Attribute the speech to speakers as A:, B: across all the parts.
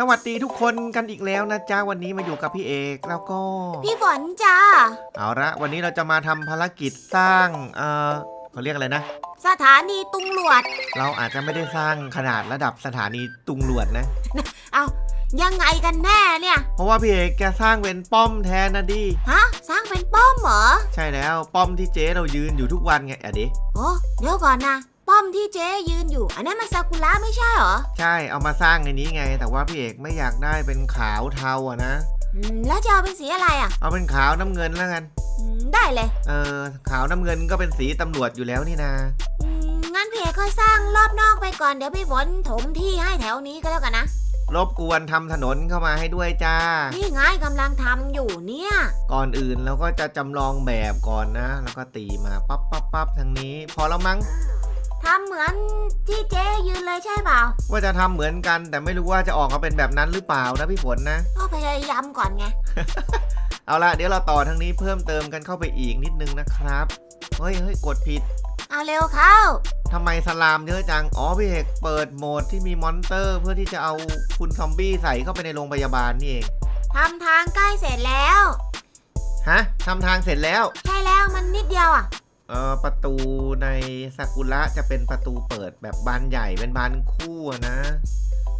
A: สวัสดีทุกคนกันอีกแล้วนะจ๊ะวันนี้มาอยู่กับพี่เอกแล้วก็
B: พี่ฝนจ้า
A: เอาละวันนี้เราจะมาทำภารกิจสร้างเออเขาเรียกอะไรนะ
B: สถานีตุงหลวด
A: เราอาจจะไม่ได้สร้างขนาดระดับสถานีตุงหลวดนะ
B: เอายังไงกันแน่เนี่ย
A: เพราะว่าพี่เอกแกสร้างเป็นป้อมแทนนะดิ
B: ฮะ สร้างเป็นป้อมเหรอ
A: ใช่แล้วป้อมที่เจ๊เรายืนอยู่ทุกวันไงอะดิ
B: โอ้เดี๋ยวก่อนนะ ป้อมที่เจ๊ยืนอยู่ อันนั้นมันซากุระไม่ใช่เหรอ
A: ใช่เอามาสร้างในนี้ไง แต่ว่าพี่เอกไม่อยากได้เป็นขาวเทาอะนะ
B: อืมแล้วจะเอาเป็นสีอะไรอะ
A: เอาเป็นขาวน้ำเงินแล้วกัน
B: อืมได้เลย
A: เออขาวน้ำเงินก็เป็นสีตำรวจอยู่แล้วนี่นา
B: อืมงั้นพี่เอกก็สร้างรอบนอกไปก่อนเดี๋ยวพี่ฝนถมที่ให้แถวนี้ก็แล้วกันนะ
A: รบกวนทำถนนเข้ามาให้ด้วยจ้า
B: นี่ไงกำลังทำอยู่เนี่ย
A: ก่อนอื่นเราก็จะจำลองแบบก่อนนะ แล้วก็ตีมาปั๊บปั๊บปั๊บทางนี้ พอแล้วมั้ง
B: ทำเหมือนที่เจ๊ยืนเลยใช่เปล่า
A: ว่าจะทำเหมือนกัน แต่ไม่รู้ว่าจะออกมาเป็นแบบนั้นหรือเปล่านะพี่ฝนนะ
B: ก็พยายามก่อนไง
A: เอาละเดี๋ยวเราต่อทางนี้เพิ่มเติมกันเข้าไปอีกนิดนึงนะครับ เฮ้ยเฮ้ยกดผิด
B: เอาเร็วเข้า
A: ทำไมสลามเยอะจัง อ๋อพี่เอกเปิดโหมดที่มีมอนเตอร์ เพื่อที่จะเอาคุณซอมบี้ใส่เข้าไปในโรงพยาบาลนี่เอง
B: ทำทางใกล้เสร็จแล้ว
A: ฮะทำทางเสร็จแล้ว
B: ใช่แล้วมันนิดเดียวอะ
A: เออ ประตูในซากุระจะเป็นประตูเปิดแบบบานใหญ่เป็นบานคู่อะนะ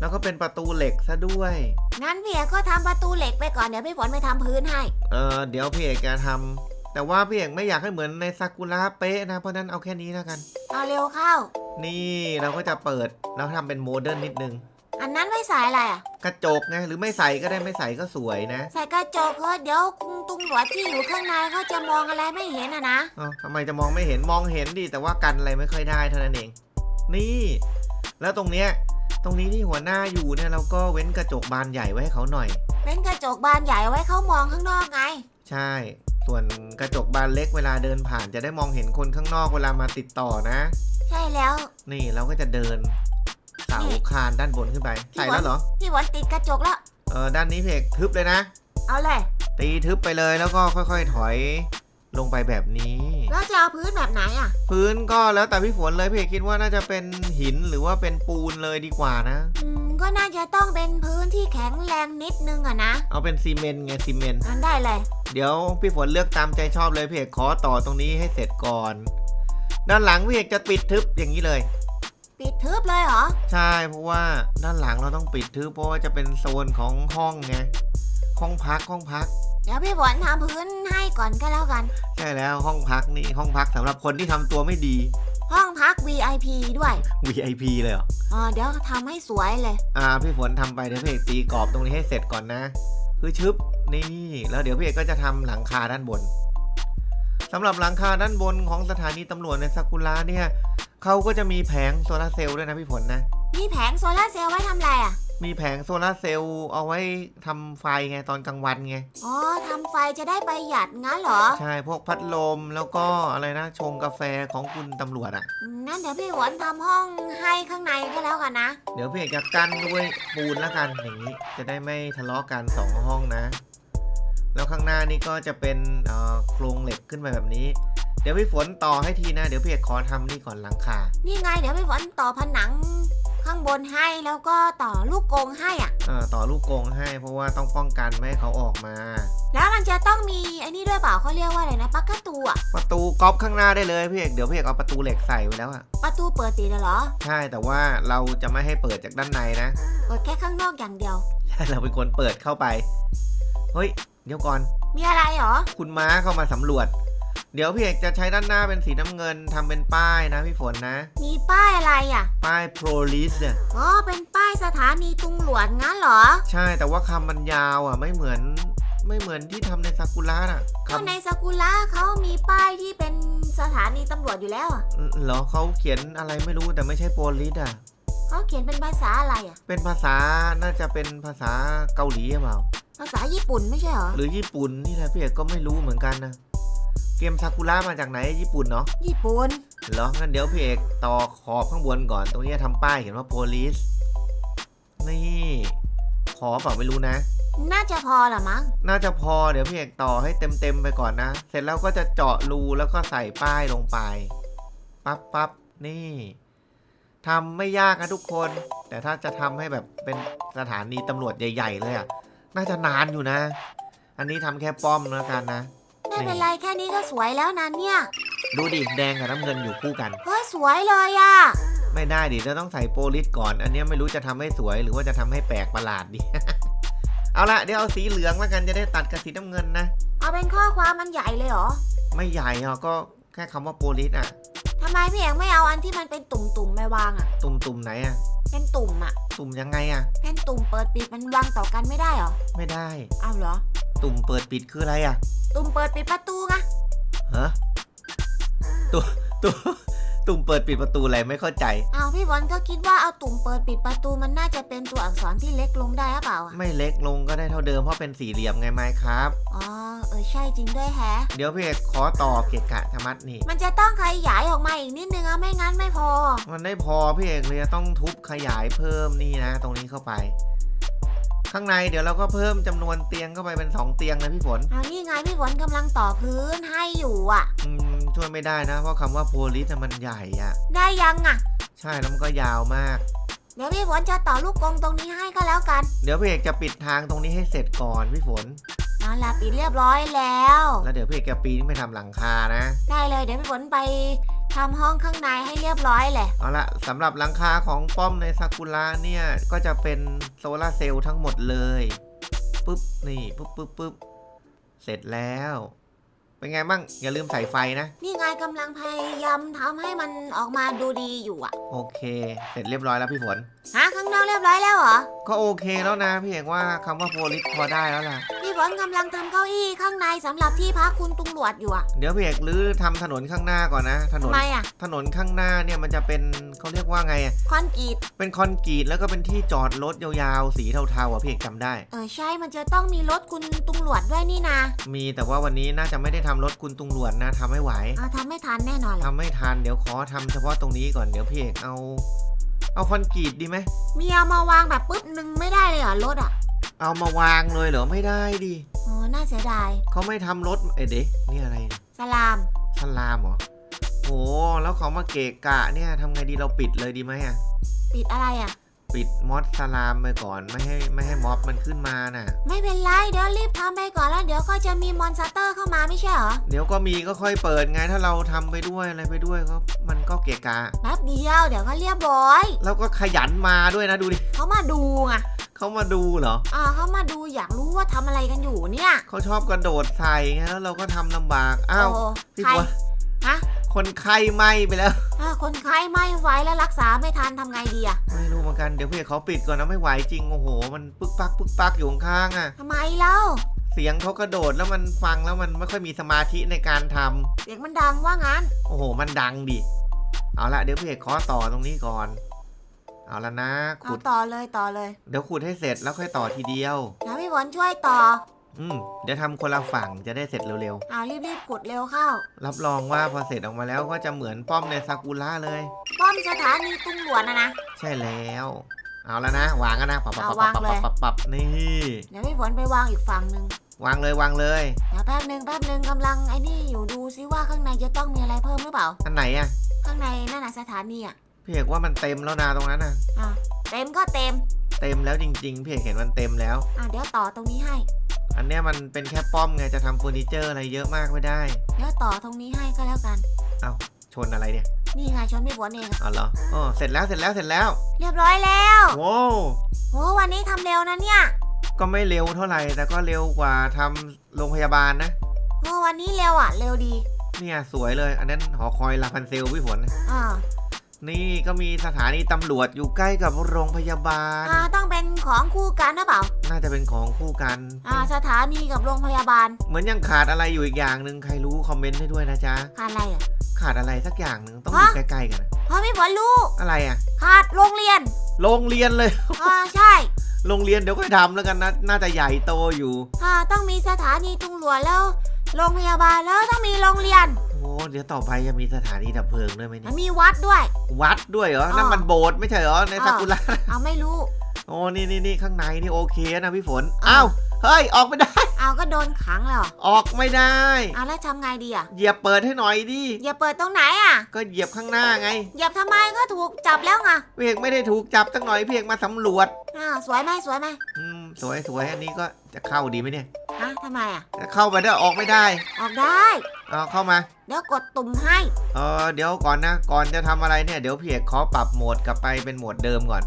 A: แล้วก็เป็นประตูเหล็กซะด้วย
B: งั้นพี่เอกก็ทำประตูเหล็กไปก่อนเดี๋ยวพี่ฝนไปทำพื้นให้
A: เออเดี๋ยวพี่เอกจะทำแต่ว่าพี่เอกไม่อยากให้เหมือนในซากุระเป๊ะนะ เพราะฉะนั้นเอาแค่นี้แล้วกัน
B: เอาเร็วเข้า
A: นี่เราก็จะเปิดแล้วทำเป็นโมเดิร์นนิดนึง
B: อันนั้นไม่ใส่อะไรอะ
A: กระจกไงหรือไม่ใส่ก็ได้ไม่ใส่ก็สวยนะ
B: ใส่กระจกเถอะเดี๋ยวคุงตุงหลวดที่อยู่ข้างในเขาจะมองอะไรไม่เห็นอะนะ
A: เอ้าทำไมจะมองไม่เห็นมองเห็นดิแต่ว่ากันอะไรไม่ค่อยได้เท่านั้นเอง นี่ แล้วตรงเนี้ยตรงนี้ที่หัวหน้าอยู่เนี่ยเราก็เว้นกระจกบานใหญ่ไว้ให้เขาหน่อย
B: เป็นกระจกบานใหญ่เอาไว้เขามองข้างนอกไง
A: ใช่ ส่วนกระจกบานเล็กเวลาเดินผ่านจะได้มองเห็นคนข้างนอกเวลามาติดต่อนะ
B: ใช่แล้ว
A: นี่เราก็จะเดินเสาคานด้านบนขึ้นไปใส่แล้วเหรอ
B: พี่ฝนติดกระจกแล้ว
A: เออด้านนี้เพกทึบเลยนะ
B: เอาเลย
A: ตีทึบไปเลยแล้วก็ค่อยๆถอยลงไปแบบนี้
B: แล้วจะเอาพื้นแบบไหนอะ
A: พื้นก็แล้วแต่พี่ฝนเลยพี่เอกคิดว่าน่าจะเป็นหินหรือว่าเป็นปูนเลยดีกว่านะ
B: อืม ก็น่าจะต้องเป็นพื้นที่แข็งแรงนิดนึงอะนะ
A: เอาเป็นซีเมนต์ไงซีเมนต์
B: งั้นได้เลย
A: เดี๋ยวพี่ฝนเลือกตามใจชอบเลยพี่เอกขอต่อตรงนี้ให้เสร็จก่อน ด้านหลังพี่เอกจะปิดทึบอย่างนี้เลย
B: ปิดทึบเลยเหรอ
A: ใช่เพราะว่าด้านหลังเราต้องปิดทึบเพราะว่าจะเป็นโซนของห้องไงห้องพักห้องพัก
B: เดี๋ยวพี่ฝนทำพื้นให้ก่อนก็แล้วกัน
A: ใช่แล้วห้องพักนี่ห้องพักสำหรับคนที่ทำตัวไม่ดี
B: ห้องพัก VIP ด้วย
A: VIP เลยเหรอ
B: อ๋อเดี๋ยวทำให้สวยเลย
A: อ่าพี่ฝนทำไปเดี๋ยวพี่เอกตีกรอบตรงนี้ให้เสร็จก่อนนะคือชึบนี่แล้วเดี๋ยวพี่เอกก็จะทำหลังคาด้านบนสำหรับหลังคาด้านบนของสถานีตำรวจในซากุระเนี่ย เขาก็จะมีแผงโซลาร์เซลล์ด้วยนะพี่ฝนนะ
B: มีแผงโซลาร์เซลล์ไว้ทำอะไรอะ
A: มีแผงโซลาร์เซลล์เอาไว้ทำไฟไงตอนกลางวันไง
B: อ๋อทำไฟจะได้ประหยัดงั้นเหรอ
A: ใช่ พวกพัดลมแล้วก็อะไรนะ ชงกาแฟของคุณตำรวจอะ่ะ
B: อืมงั้นเดี๋ยวพี่ฝนทำห้องให้ข้างในก็แล้วกันนะ
A: เดี๋ยวพี่เอกจะกั้นด้วยปูนแล้วกันอย่างนี้ จะได้ไม่ทะเลาะกันสองห้องนะ แล้วข้างหน้านี่ก็จะเป็นเอ่อโครงเหล็กขึ้นไปแบบนี้ เดี๋ยวพี่ฝนต่อให้ทีนะ เดี๋ยวพี่เอกขอทำนี่ก่อนหลังคา
B: นี่ไงเดี๋ยวพี่ฝนต่อผนังข้างบนให้แล้วก็ต่อลูกกรงให้อะ
A: เอ่อต่อลูกกรงให้เพราะว่าต้องป้องกันไม่ให้เขาออกมา
B: แล้วมันจะต้องมีไอ้นี่ด้วยเปล่าเขาเรียกว่าอะไรนะปลั๊กกระตูอะ
A: ประตูก๊อปข้างหน้าได้เลยพี่เอกเดี๋ยวพี่เอกเอาประตูเหล็กใส่ไว้แล้วอะ
B: ประตูเปิดติดเหรอ
A: ใช่แต่ว่าเราจะไม่ให้เปิดจากด้านในนะ
B: เปิดแค่ข้างนอกอย่างเดียว
A: เราเป็นคนเปิดเข้าไป เฮ้ย เดี๋ยวก่อน
B: มีอะไรเหรอ
A: คุณม้าเข้ามาสำรวจ เดี๋ยวพี่เอกจะใช้ด้านหน้าเป็นสีน้ำเงินทำเป็นป้ายนะพี่ฝนนะ
B: มีป้ายอะไรอะ
A: ป้ายโปรลิสเนี่ย
B: อ๋อ เป็นป้ายสถานีตุงหลวดงั้นเหรอ
A: ใช่แต่ว่าคำมันยาวอะไม่เหมือนไม่เหมือนที่ทำในซากุระน่ะ
B: ก็
A: คำ
B: ในซากุระเขามีป้ายที่เป็นสถานีตำรวจอยู่แล้วอะ
A: เหรอเขาเขียนอะไรไม่รู้แต่ไม่ใช่โปรลิสอะ
B: เขาเขียนเป็นภาษาอะไรอะ
A: เป็นภาษาน่าจะเป็นภาษาเกาหลีหรือเปล่า
B: ภาษาญี่ปุ่นไม่ใช่เหรอ
A: หรือญี่ปุ่นนี่แหละพี่เอกก็ไม่รู้เหมือนกันนะเกมซากุระมาจากไหนญี่ปุ่นเนาะ
B: ญี่ปุ่น
A: เหรองั้นเดี๋ยวพี่เอกต่อขอบข้างบนก่อน ตรงนี้ทำป้ายเขียนว่า police นี่ขอเปล่าไม่รู้นะ
B: น่าจะพอละมั้ง
A: น่าจะพอเดี๋ยวพี่เอกต่อให้เต็มๆไปก่อนนะ เสร็จแล้วก็จะเจาะรูแล้วก็ใส่ป้ายลงไป ปั๊บปั๊บนี่ทำไม่ยากนะทุกคน แต่ถ้าจะทำให้แบบเป็นสถานีตำรวจใหญ่ ๆ เลยอะน่าจะนานอยู่นะ อันนี้ทำแค่ป้อมแล้วกันนะ
B: ไม่เป็นไรแค่นี้ก็สวยแล้วนะเนี่ย
A: ดูดิแดงกับน้ำเงินอยู่คู่กัน
B: เฮ้ยสวยเลยอะ
A: ไม่ได้ดิเราต้องใส่โปลิสก่อน อันเนี้ยไม่รู้จะทำให้สวยหรือว่าจะทำให้แปลกประหลาดดิเอาละเดี๋ยวเอาสีเหลืองแล้วกันจะได้ตัดกับสีน้ำเงินนะ
B: เอาเป็นข้อความมันใหญ่เลยเหรอ
A: ไม่ใหญ่หรอกก็แค่คำว่าโปลิสอะ
B: ทำไมพี่เอกไม่เอาอันที่มันเป็นตุ่มๆไปวางอะ
A: ตุ่มตุ่มๆไหนอะ
B: เป็นตุ่มอะ
A: ตุ่มยังไงอะ
B: เป็นตุ่มเปิดปิดมันวางต่อกันไม่ได้เหรอ
A: ไม่ได้
B: อ้าวเหรอ
A: ตุ่มเปิดปิดคืออะไรอะ
B: ตุ่มเปิดปิดประตูไง
A: ฮะตุ่มตุ่มตุ่มเปิดปิดประตูอะไรไม่เข้าใจ
B: อ้าวพี่บอลก็คิดว่าเอาตุ่มเปิดปิดประตูมันน่าจะเป็นตัวอักษรที่เล็กลงได้หรือเปล่าอะ
A: ไม่เล็กลงก็ได้เท่าเดิมเพราะเป็นสี่เหลี่ยมไงไมครับ
B: อ๋อเออใช่จริงด้วยแฮะ
A: เดี๋ยวพี่เอกขอต่อเกะกะธรรมัดนี่
B: มันจะต้องขยายออกมาอีกนิดนึงอะไม่งั้นไม่พอ
A: มันได้พอพี่เอกเลยต้องทุบขยายเพิ่มนี่นะ ตรงนี้เข้าไป ข้างในเดี๋ยวเราก็เพิ่มจำนวนเตียงเข้าไปเป็นสองเตียงนะพี่ฝน
B: เอานี่ไงพี่ฝนกำลังต่อพื้นให้อยู่อะ
A: อืมช่วยไม่ได้นะ เพราะคำว่าโพลิสอะมันใหญ่อะ
B: ได้ยังอะ
A: ใช่แล้วมันก็ยาวมาก
B: เดี๋ยวพี่ฝนจะต่อลูกกรงตรงนี้ให้ก็แล้วกัน
A: เดี๋ยวพี่เอกจะปิดทางตรงนี้ให้เสร็จก่อนพี่ฝน
B: เอาล่ะปิดเรียบร้อยแล้ว
A: แล้วเดี๋ยวพี่เอกจะปีนไปทำหลังคานะ
B: ได้เลยเดี๋ยวพี่ฝนไป ทำห้องข้างในให้เรียบร้อยแหละ
A: เอาละสำหรับหลังคาของป้อมในซากุระเนี่ย ก็จะเป็นโซลาร์เซลล์ทั้งหมดเลยปุ๊บนี่ปุ๊บปุ๊บปุ๊บเสร็จแล้ว เป็นไงบ้างอย่าลืมใส่ไฟนะ
B: นี่ไงกำลังพยายามทำให้มันออกมาดูดีอยู่อะ
A: โอเค เสร็จเรียบร้อยแล้วพี่ฝน
B: ฮะข้างนอกเรียบร้อยแล้วเหรอ
A: ก็โอเคแล้วนะพี่เอกว่าคำว่าโพลิสพอได้แล้วล่ะ
B: พี่ฝนกำลังทำเก้าอี้ข้างในสำหรับที่พักคุณตุงหลวดอยู่อะ
A: เดี๋ยวพี่เอกรื้อทำถนนข้างหน้าก่อนนะ ถน
B: ทำ
A: น
B: ไมอะ
A: ถนนข้างหน้าเนี่ยมันจะเป็นเขาเรียกว่าไงอะ
B: คอนกรีต
A: เป็นคอนกรีตแล้วก็เป็นที่จอดรถยาวๆสีเทาๆอะพี่เอกจำได้
B: เออใช่มันจะต้องมีรถคุณตุงหลวดด้วยนี่นะ
A: มีแต่ว่าวันนี้น่าจะไม่ได้ทำรถคุณตุงหลวนนะทำไม่ไหว
B: เอาทำไม่ทันแน่นอนแหละ
A: ทำไม่ทันเดี๋ยวขอทำเฉพาะตรงนี้ก่อนเดี๋ยวพี่เอกเอา เอาคอนกรีตดีไหม
B: มีเอามาวางแบบปุ๊บหนึ่งไม่ได้เลยเหรอรถอะ
A: เอามาวางเลยเหรอไม่ได้ดิ
B: โอ้น่าเสียดาย
A: เขาไม่ทำรถเอ๊ะเด็กนี่อะไรเนี่ย
B: สลาม
A: สลามเหรอโหแล้วเขามาเกะกะเนี่ยทำไงดีเราปิดเลยดีไหมอะ
B: ปิดอะไรอะ
A: ปิดมอสสลามไปก่อนไม่ให้ไม่ให้ม็อบมันขึ้นมาน่ะ
B: ไม่เป็นไร เดี๋ยวรีบทำไปก่อนแล้วเดี๋ยวก็จะมีมอนสเตอร์เข้ามาไม่ใช่เหรอ
A: เดี๋ยวก็มีก็ค่อยเปิดไงถ้าเราทำไปด้วยอะไรไปด้วยก็มันก็เกะกะ
B: แป๊บเดียวเดี๋ยวก็เรียบร้อย
A: แล้วก็ขยันมาด้วยนะดูดิ
B: เขามาดูไง
A: เขามาดูเหรอ
B: อ่าเขามาดูอยากรู้ว่าทำอะไรกันอยู่เนี่ย
A: เขาชอบกระโดดใส่ไงแล้วเราก็ทำลำบากอ้าว
B: โอ้
A: พี่
B: ใคร
A: บัว
B: ฮะ
A: คนไข้ไหมไปแล้ว
B: ถ้าคนไข้ไม่ไหวแล้วรักษาไม่ทันทำไงดีอะ
A: ไม่รู้เหมือนกันเดี๋ยวพี่เขาปิดก่อนนะไม่ไหวจริงโอ้โห มันปึ๊กปักปึ๊กปักอยู่ข้างๆอะ
B: ทำไมเล่า
A: เสียงเขากระโดดแล้วมันฟังแล้วมันไม่ค่อยมีสมาธิในการทำ
B: เสียงมันดังว่างั้น
A: โอ้โห มันดังดิเอาละเดี๋ยวพี่เอกขอต่อตรงนี้ก่อน เอาละนะ
B: เอา
A: ขุด
B: ต่อเลยต่อเลย
A: เดี๋ยวขุดให้เสร็จแล้วค่อยต่อทีเดียว
B: เดี๋ยวพี่ฝนช่วยต่อ
A: อืมเดี๋ยวทำคนละฝั่งจะได้เสร็จเร็ว
B: เอารีบๆขุดเร็วเข้า
A: ๆ รับรองว่าพอเสร็จออกมาแล้วก็จะเหมือนป้อมในซากุระเลย
B: ป้อมสถานีตุงหลวนนะนะ
A: ใช่แล้ว เอาแล้วนะวางกันนะปับปับ
B: เอา
A: ปับ
B: วาง
A: ปับ
B: เลย
A: ปับปับนี่
B: เดี๋ยวพี่ฝนไปวางอีกฝั่งหนึ่ง
A: วางเลยวางเลย
B: เดี๋ยวแป๊บหนึ่งแป๊บหนึ่งกำลังไอ้นี่อยู่ดูซิว่าข้างในจะต้องมีอะไรเพิ่มหรือเปล่า
A: อันไหนอะ
B: ข้างในนั่นน่ะสถานีอะ
A: พี่เอกว่ามันเต็มแล้วนะตรงนั้นนะ
B: อะเต็มก็เต็ม
A: เต็มแล้วจริง ๆ พี่เอกเห็นมันเต็มแล้ว
B: อะเดี๋ยวต่อตรงนี้ให้
A: อันเนี้ยมันเป็นแค่ป้อมไงจะทำเฟอร์นิเจอร์อะไรเยอะมากไม่ได้
B: เดี๋ยวต่อตรงนี้ให้ก็แล้วกัน
A: ชนอะไรเนี่ย
B: นี่ไงชนพี่ฝนเองอะ
A: อ๋อเหรออ๋อเสร็จแล้วเสร็จแล้วเสร็จแล้ว
B: เรียบร้อยแล้ว
A: โว้ว
B: โอ้วันนี้ทำเร็วนะเนี่ย
A: ก็ไม่เร็วเท่าไหร่แต่ก็เร็วกว่าทำโรงพยาบาลนะ
B: โอ้วันนี้เร็วอะ เร็วดี
A: เนี่ยสวยเลย อันนั้นหอคอยลาพันเซลพี่ฝน
B: อ่า
A: นี่ก็มีสถานีตำรวจอยู่ใกล้กับโรงพยาบาล
B: อ่าต้องเป็นของคู่กันหรือเปล่า
A: น่าจะเป็นของคู่กัน
B: อ่าสถานีกับโรงพยาบาล
A: เหมือนยังขาดอะไรอยู่อีกอย่างหนึ่งใครรู้คอมเมนต์ให้ด้วยนะจ๊ะ
B: ขาดอะไรอะ
A: ขาดอะไรสักอย่างหนึ่งต้องอยู่
B: ฮะ
A: ใกล้ๆกันนะ
B: เพราะพี่ฝนรู้
A: อะไรอะ
B: ขาดโรงเรียน
A: โรงเรียนเลย
B: อ่าใช่
A: โรงเรียนเดี๋ยวค่อยทำแล้วกันนะ น่าจะใหญ่โตอยู่
B: อ่าต้องมีสถานีตุงหลวนแล้ว โรงพยาบาลแล้วต้องมีโรงเรียน
A: โอ้ เดี๋ยวต่อไปจะมีสถานีดับเพลิงด้วยไหม
B: แล้
A: เนี่
B: วยมีวัดด้วย
A: วัดด้วยเหรอ นั่นมันโบสถ์ไม่ใช่เหรอ ใน
B: อ่า
A: ซากุระ
B: เอาไม่รู้
A: โอ้ นี่นี่นี่ข้างในนี่โอเคนะพี่ฝน อ้าว เฮ้ย ออกไม่ได้
B: เอาก็โดนขังแล้ว
A: ออกไม่ได้
B: เอาแล้วทำไงดีอะ
A: เหยียบเปิดให้หน่อยดิ
B: อย่าเปิดตรงไหนอะ
A: ก็เหยียบข้างหน้าไง
B: อย่าทำไมก็ถูกจับแล้วไง
A: พี่เอกไม่ได้ถูกจับตั้งหน่อยพี่เอกมาสำรวจ
B: อ่าสวยไหมสวยไหม
A: อืม สวยสวยอันนี้ก็จะเข้าดีไหมเนี่ย
B: ฮะทำไมอะ
A: จะเข้าไปได้ออกไม่ได้
B: ออกได้
A: เอาเข้ามา
B: เดี๋ยวกดตุ่มให้
A: เออเดี๋ยวก่อนนะ ก่อนจะทำอะไรเนี่ยเดี๋ยวพี่เอกขอปรับโหมดกลับไปเป็นโหมดเดิมก่อน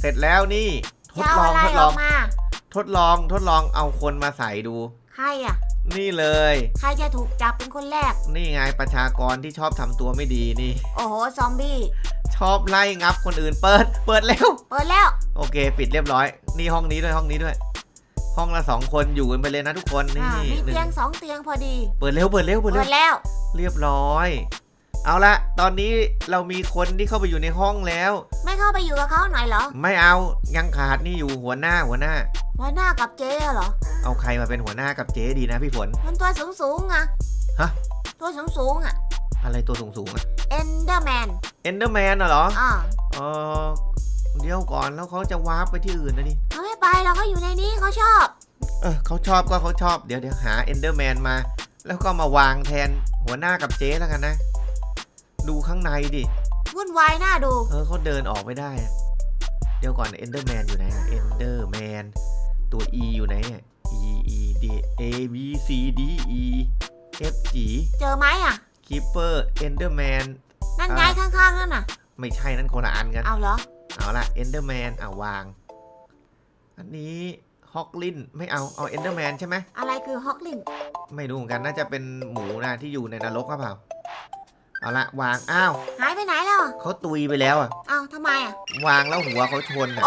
A: เสร็จแล้วนี่ทด
B: จะเอา
A: ลอง
B: อะไร
A: ทด
B: อ
A: ลอ
B: องกมา
A: ทดลองทดลองเอาคนมาใส่ดู
B: ใครอะ
A: นี่เลย
B: ใครจะถูกจับเป็นคนแรก
A: นี่ไงประชากรที่ชอบทำตัวไม่ดีนี่
B: โอ้โห ซอมบี้
A: ชอบไล่งับคนอื่นเปิด เปิดแล้ว
B: เปิดแล้ว
A: โอเค ปิดเรียบร้อย นี่ห้องนี้ด้วยห้องนี้ด้วย ห้องละสองคนอยู่กันไปเลยนะทุกคนนี่
B: อ่ามี
A: หนึ่
B: เตียง
A: ง
B: สองเตียงพอดี
A: เปิดเร็วเปิดเร็วเปิด
B: เปิ
A: เร็ว
B: ดแล้ว
A: เรียบร้อย เอาละตอนนี้เรามีคนที่เข้าไปอยู่ในห้องแล้ว
B: ไม่เข้าไปอยู่กับเขาหน่อยเหรอ
A: ไม่เอายังขาดนี่อยู่หัวหน้าหัวหน้า
B: หัวหน้ากับเจ๊เหรอ
A: เอาใครมาเป็นหัวหน้ากับเจ๊ดีนะพี่ฝน
B: มันตัวสูงสูงๆอะ
A: ฮะ
B: ตัวสูงสูงๆอะ
A: อะไรตัวสูงสูงๆอะ
B: เอนเดอร์แมน
A: เอนเดอร์แมนเหรอ
B: อ่า
A: เออเดี๋ยวก่อนแล้วเขาจะวาร์ปไปที่อื่นนะนี่
B: เขาไม่ไปเราก็อยู่ในนี้เขาชอบ
A: เออเขาชอบก็เขาชอบเดี๋ยวเดี๋ยวหาเอนเดอร์แมนมา แล้วก็มาวางแทนหัวหน้ากับเจ๊แล้วกันนะ ดูข้างในดิ
B: วุ่นวายน่าดู
A: เออเขาเดินออกไม่ได้อะเดี๋ยวก่อนเอนเดอร์แมนอยู่ไหนเอนเดอร์แมนตัว E อยู่ไหนอะ E E D A B C D E F G
B: เจอไหมอะ
A: Keeper Enderman
B: นั่น ไง
A: อ่า
B: ข้างๆนั่นน่ะ
A: ไม่ใช่นั่นคนละอันกัน
B: เอาเหรอ
A: เอาละ Enderman เอาวาง อันนี้ฮอกลินไม่เอาเอา Enderman ใช่ไหม
B: อะไรคือฮอกลิน
A: ไม่รู้เหมือนกันน่าจะเป็นหมูนะที่อยู่ในนรกหรือเปล่า เอาละวางอ้าว
B: หายไปไหนแล้วอะ
A: เขาตุยไปแล้วอะ
B: เอาทำไมอะ
A: วางแล้วหัวเขาชนอะ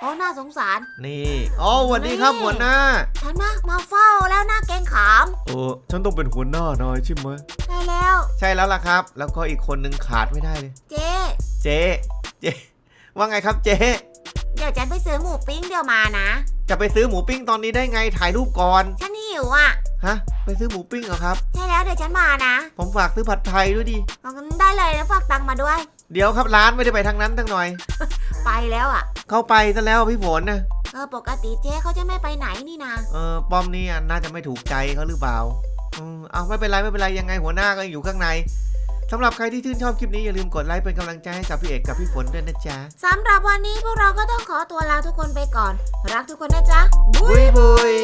B: โอ้น่าสงสาร
A: นี่อ๋อสวัสดีครับ
B: นี่
A: หัวหน้า
B: ฉันนะมาเฝ้าแล้วหน้าเกรงขาม
A: เออฉันต้องเป็นหัวหน้านายใช่ไหม
B: ใช่แล้ว
A: ใช่แล้วล่ะครับ แล้วก็อีกคนนึงขาดไม่ได้เลย
B: เจ๊
A: เจ๊เจ๊ว่าไงครับเจ๊
B: เดี๋ยวฉันไปซื้อหมูปิ้งเดี๋ยวมานะ
A: จะไปซื้อหมูปิ้งตอนนี้ได้ไงถ่ายรูปก่อน
B: ฉันหิวอะ
A: ฮะ ไปซื้อหมูปิ้งเหรอครับ
B: ใช่แล้วเดี๋ยวฉันมานะ
A: ผมฝากซื้อผัดไทยด้วยดิ
B: เอางั้นได้เลยนะฝากตังค์มาด้วย
A: เดี๋ยวครับร้านไม่ได้ไปทางนั้นทั้งหน่อย
B: ไปแล้วอะ
A: เข้าไปซะแล้วพี่ฝนนะ
B: เออปกติเจ๊เขาจะไม่ไปไหนนี่นะ
A: เออป้อมนี่น่าจะไม่ถูกใจเขาหรือเปล่า อืมเอาไม่เป็นไรไม่เป็นไรยังไงหัวหน้าก็อยู่ข้างในสำหรับใครที่ชื่นชอบคลิปนี้อย่าลืมกดไลค์เป็นกำลังใจให้กับพี่เอกกับพี่ฝนด้วยนะจ๊ะ
B: สำหรับวันนี้พวกเราก็ต้องขอตัวลาทุกคนไปก่อน รักทุกคนนะจ๊ะ
A: บุยบุย